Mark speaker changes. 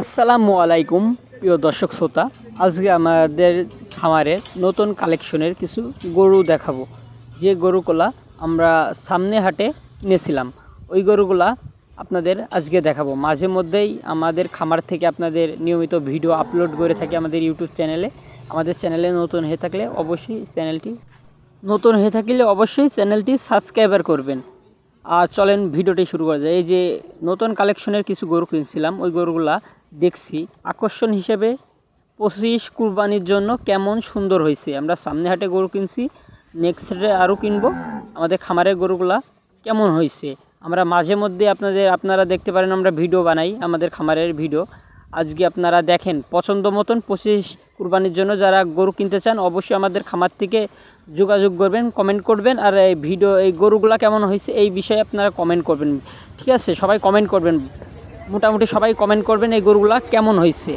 Speaker 1: আসসালামু আলাইকুম, প্রিয় দর্শক শ্রোতা। আজকে আমাদের খামারের নতুন কালেকশনের কিছু গরু দেখাবো। যে গরুগুলা আমরা সামনে হাটে কিনেছিলাম, ওই গরুগুলা আপনাদের আজকে দেখাবো। মাঝে মধ্যেই আমাদের খামার থেকে আপনাদের নিয়মিত ভিডিও আপলোড করে থাকি আমাদের ইউটিউব চ্যানেলে। আমাদের চ্যানেলে নতুন হয়ে থাকলে অবশ্যই চ্যানেলটি, নতুন হয়ে থাকলে অবশ্যই চ্যানেলটি সাবস্ক্রাইবার করবেন। আর চলেন ভিডিওটি শুরু করা যায়। এই যে নতুন কালেকশনের কিছু গরু কিনছিলাম, ওই গরুগুলা দেখছি। আকর্ষণ হিসেবে পঁচিশ কুরবানির জন্য কেমন সুন্দর হয়েছে। আমরা সামনে হাটে গরু কিনছি নেক্সট হাটে আরও কিনবো। আমাদের খামারের গরুগুলা কেমন হয়েছে। আমরা মাঝে মধ্যে আপনাদের, আপনারা দেখতে পারেন আমরা ভিডিও বানাই আমাদের খামারের ভিডিও। আজকে আপনারা দেখেন, পছন্দ মতন পঁচিশ কুরবানির জন্য যারা গরু কিনতে চান অবশ্যই আমাদের খামার থেকে যোগাযোগ করবেন কমেন্ট করবেন। আর এই ভিডিও, এই গরুগুলা কেমন হয়েছে এই বিষয়ে আপনারা কমেন্ট করবেন। ঠিক আছে, সবাই কমেন্ট করবেন। মোটামুটি সবাই কমেন্ট করবেন এই গরুগুলা কেমন হয়েছে